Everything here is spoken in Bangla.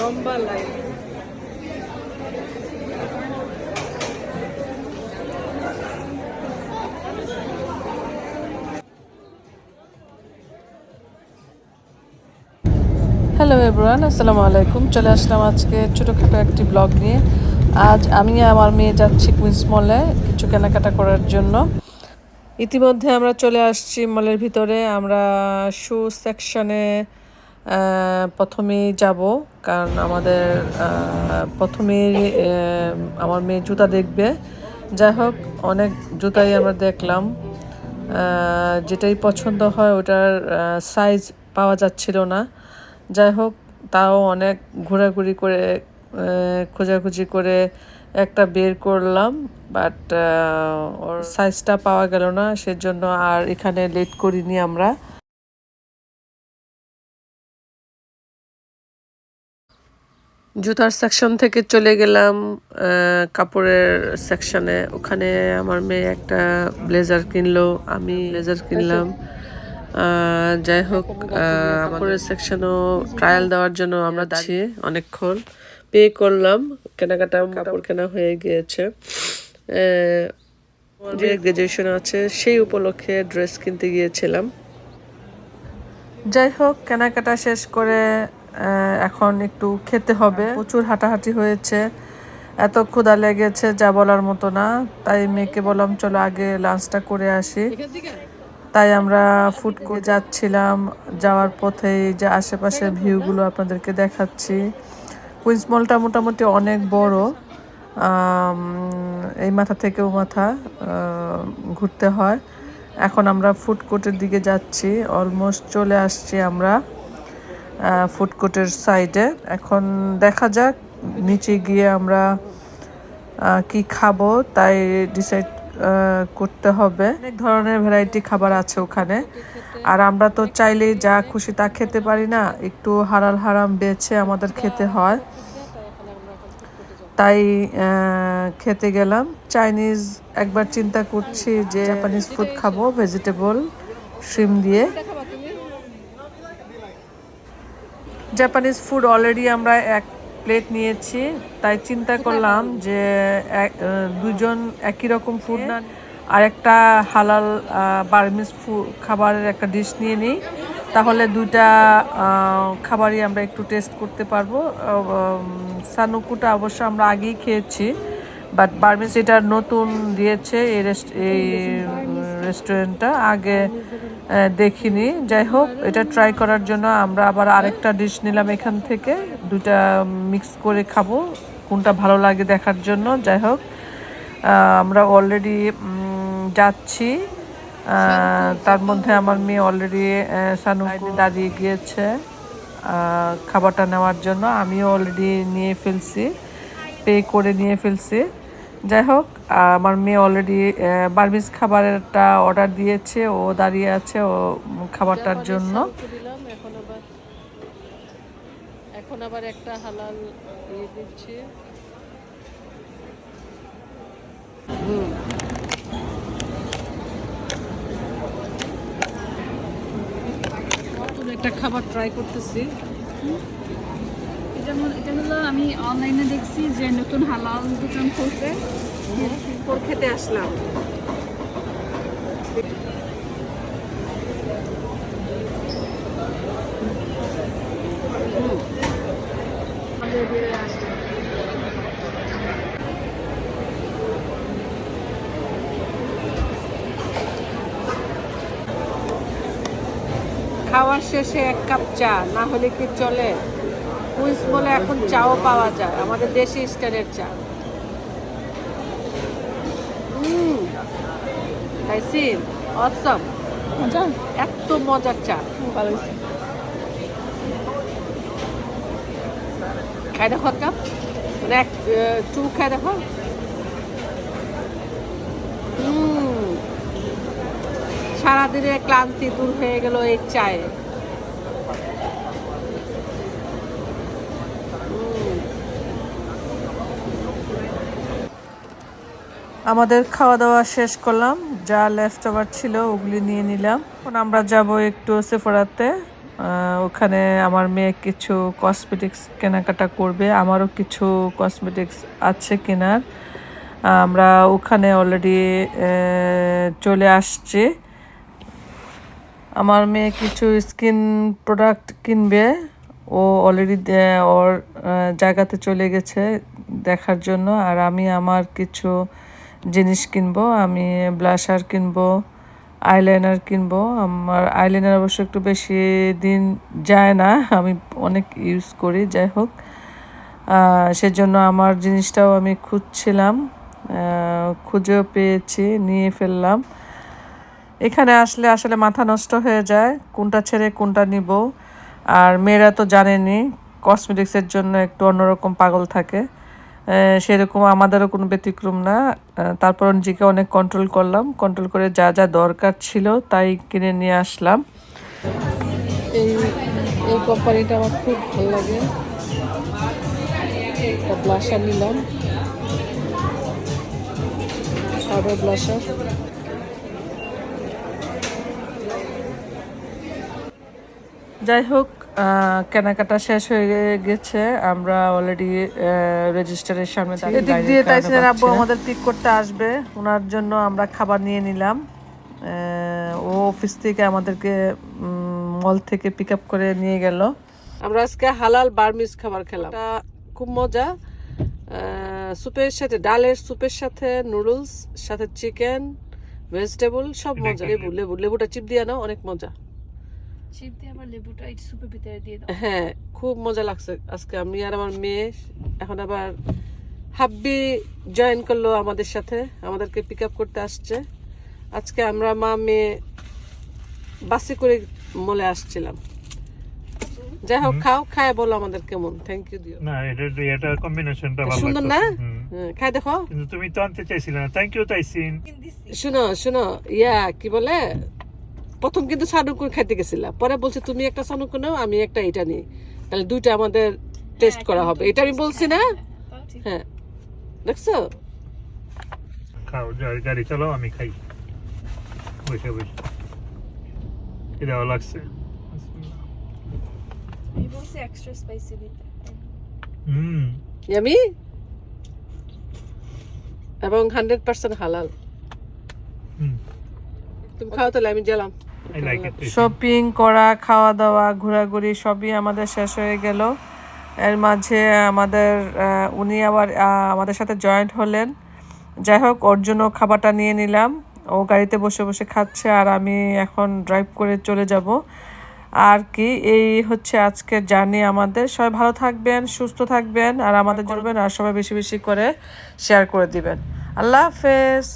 লম্বা লাইন হ্যালো এভরিওয়ান আসসালামু আলাইকুম। চলে আসলাম আজকে ছোটোখাটো একটি ব্লগ নিয়ে। আজ আমি আমার মেয়ে যাচ্ছি কুইন্স মলে কিছু কেনাকাটা করার জন্য। ইতিমধ্যে আমরা চলে আসছি মলের ভিতরে। আমরা শু সেকশনে প্রথমেই যাব, কারণ আমাদের প্রথমেই আমার মেয়ে জুতা দেখবে। যাই হোক, অনেক জুতাই আমরা দেখলাম। যেটাই পছন্দ হয় ওটার সাইজ পাওয়া যাচ্ছিল না। যাই হোক, তাও অনেক ঘোরাঘুরি করে খোঁজাখুঁজি করে একটা বের করলাম বাট ওর সাইজটা পাওয়া গেল না, সেজন্য আর এখানে লেট করিনি আমরা। জুতার সেকশন থেকে চলে গেলাম কাপড়ের সেকশনে ওখানে আমার মেয়ে একটা ব্লেজার কিনলো, আমি ব্লেজার কিনলাম। যাই হোক কাপড়ের সেকশনও ট্রায়াল দেওয়ার জন্য আমরা দাঁড়িয়ে অনেকক্ষণ। পে করলাম, কেনাকাটা কাপড় কেনা হয়ে গিয়েছে। যে গ্রাজুয়েশন আছে, সেই উপলক্ষে ড্রেস কিনতে গিয়েছিলাম। যাই হোক, কেনাকাটা শেষ করে এখন একটু খেতে হবে। প্রচুর হাঁটাহাঁটি হয়েছে। এত ক্ষুধা লেগেছে যা বলার মতো না। তাই মেয়েকে বললাম, চলো আগে লাঞ্চটা করে আসি। তাই আমরা ফুড করে যাচ্ছিলাম। যাওয়ার পথেই যে আশেপাশের ভিউগুলো আপনাদেরকে দেখাচ্ছি। কুইন্স মলটা মোটামুটি অনেক বড়। এই মাথা থেকে ও মাথা ঘুরতে হয়। এখন আমরা ফুড কোর্টের দিকে যাচ্ছি। অলমোস্ট চলে আসছি আমরা। ফুড কোর্টের সাইডে। এখন দেখা যাক, নিচে গিয়ে আমরা কি খাব, তাই ডিসাইড করতে হবে। অনেক ধরনের ভ্যারাইটি খাবার আছে ওখানে। আর আমরা তো চাইলে যা খুশি তা খেতে পারি না, একটু হারাল হারাম বেছে আমাদের খেতে হয়। তাই খেতে গেলাম। চাইনিজ একবার চিন্তা করছি যে জাপানিজ ফুড খাব ভেজিটেবল শ্রিম দিয়ে। জাপানিজ ফুড অলরেডি আমরা এক প্লেট নিয়েছি তাই চিন্তা করলাম যে এক- দুজন একই রকম ফুড না আর একটা হালাল বার্মিজ খাবারের একটা ডিশ নিয়ে নিই। তাহলে দুইটা খাবারই আমরা একটু টেস্ট করতে পারব। সানুকুটা অবশ্য আমরা আগেই খেয়েছি বাট বার্মিজ এটা নতুন দিয়েছে এই রেস্ট এই রেস্টুরেন্টটা আগে দেখিনি। যাই হোক, এটা ট্রাই করার জন্য আমরা আবার আরেকটা ডিশ নিলাম এখান থেকে। দুটা মিক্স করে খাব, কোনটা ভালো লাগে দেখার জন্য। যাই হোক আমরা অলরেডি যাচ্ছি। তার মধ্যে আমার মেয়ে অলরেডি সানুকু দাঁড়িয়ে গিয়েছে খাবারটা নেওয়ার জন্য। আমিও অলরেডি নিয়ে ফেলছি পে করে নিয়ে ফেলছি। যাই হোক আমার মেয়ে অলরেডি বার্মিজ খাবারটা অর্ডার দিয়েছে ও দাঁড়িয়ে আছে ও খাবারটার জন্য। এখন আবার এখন আবার একটা হালাল ইয়ে দিচ্ছি। একটা খাবার ট্রাই করতেছি। এটা এটা হলো আমি অনলাইনে দেখছি যে নতুন হালাল দোকান খুলছে। খেতে আসলাম। খাওয়ার শেষে এক কাপ চা, না হলে কি চলে? কুইন্স বলে এখন চাও পাওয়া যায়। আমাদের দেশি স্টাইলের চা। খাইছি অসম মজা? এত মজার চা। ভালো খাই দেখো এক কাপ। মানে এক চু খাই দেখো। সারাদিনের ক্লান্তি দূর হয়ে গেল এই চায়ে। আমাদের খাওয়া দাওয়া শেষ করলাম। যা লেফট ওভার ছিল ওগুলি নিয়ে নিলাম। এখন আমরা যাব একটু সেফোরাতে ওখানে আমার মেয়ে কিছু কসমেটিক্স কেনাকাটা করবে। আমারও কিছু কসমেটিক্স আছে কেনার। আমরা ওখানে অলরেডি চলে আসছি। আমার মেয়ে কিছু স্কিন প্রোডাক্ট কিনবে। ও অলরেডি ওর জায়গাতে চলে গেছে দেখার জন্য। আর আমি আমার কিছু জিনিস কিনবো, আমি ব্লাশার কিনবো, আইলাইনার কিনবো। আমার আইলাইনার অবশ্য একটু বেশি দিন যায় না, আমি অনেক ইউজ করি, যাই হোক। সেজন্য আমার জিনিসটাও আমি খুঁজছিলাম খুঁজেও পেয়েছি, নিয়ে ফেললাম। এখানে আসলে আসলে মাথা নষ্ট হয়ে যায়, কোনটা ছেড়ে কোনটা নিব। আর মেয়েরা তো জানেনি কসমেটিক্সের জন্য একটু অন্যরকম পাগল থাকে। সেরকম আমাদেরও কোনো ব্যতিক্রম না। তারপর নিজেকে অনেক কন্ট্রোল করলাম। কন্ট্রোল করে যা যা দরকার ছিল তাই কিনে নিয়ে আসলাম। এই এই কোম্পানিটা আমার খুব ভালো লাগে। ব্লাশার নিলাম। শাডো ব্লাশার যাই হোক কেনাকাটা শেষ হয়ে গেছে। আমরা অলরেডি রেজিস্টারের সামনে দাঁড়িয়ে এদিক দিয়ে তাইসিনের আব্বু আমাদের পিক করতে আসবে। ওনার জন্য আমরা খাবার নিয়ে নিলাম। আহ, ও অফিস থেকে আমাদেরকে মল থেকে পিক আপ করে নিয়ে গেল। আমরা আজকে হালাল বার্মিজ খাবার খেলাম। খুব মজা। আহ, স্যুপের সাথে ডালের স্যুপের সাথে নুডলস সাথে চিকেন ভেজিটেবল সব মজা। লেবু লেবু লেবুটা চিপ দিয়ে নাও অনেক মজা। চিপ দিয়ে আবার লেবুটা এই সুপের ভিতরে দিয়ে দাও। হ্যাঁ খুব মজা লাগছে। আজকে আমি আর আমার মেয়ে এখন আবার হাব্বি জয়েন করল আমাদের সাথে আমাদেরকে পিক আপ করতে আসছে। আজকে আমরা মা মেয়ে বাসে করে মলে আসছিলাম। যাই হোক খাও খায় বলো আমাদের কেমন। থ্যাংক ইউ দিও। না এটা এটা কম্বিনেশনটা ভালো সুন্দর না? হ্যাঁ, খাই দেখো। কিন্তু তুমি তো আনতে চাইছিলে না। থ্যাংক ইউ তাইসিন শুনো শুনো ইয়া কি বলে? প্রথম কিন্তু সানুকুর খাইতে গেছিলাম। পরে বলছে তুমি একটা সানুকু নাও আমি একটা এটা নিই। তাহলে দুইটা আমাদের টেস্ট করা হবে। এটা আমি বলছি না? হ্যাঁ দেখছ? খাও গাড়ি চালাও আমি খাই। বসে বসে। এটাও লাগছে। এক্সট্রা স্পাইসি দিতে। হুম। ইয়ামি এবং হান্ড্রেড পার্সেন্ট হালাল হুম। তুমি খাও তাহলে আমি গেলাম। শপিং করা খাওয়া দাওয়া ঘোরাঘুরি সবই আমাদের শেষ হয়ে গেল। এর মাঝে আমাদের উনি আবার আমাদের সাথে জয়েন্ট হলেন। যাই হোক ওর জন্য খাবারটা নিয়ে নিলাম। ও গাড়িতে বসে বসে খাচ্ছে আর আমি এখন ড্রাইভ করে চলে যাব। আর কি এই হচ্ছে আজকের জার্নি আমাদের। সবাই ভালো থাকবেন সুস্থ থাকবেন আর আমাদের করবেন আর সবাই বেশি বেশি করে শেয়ার করে দিবেন। আল্লাহ হাফেজ।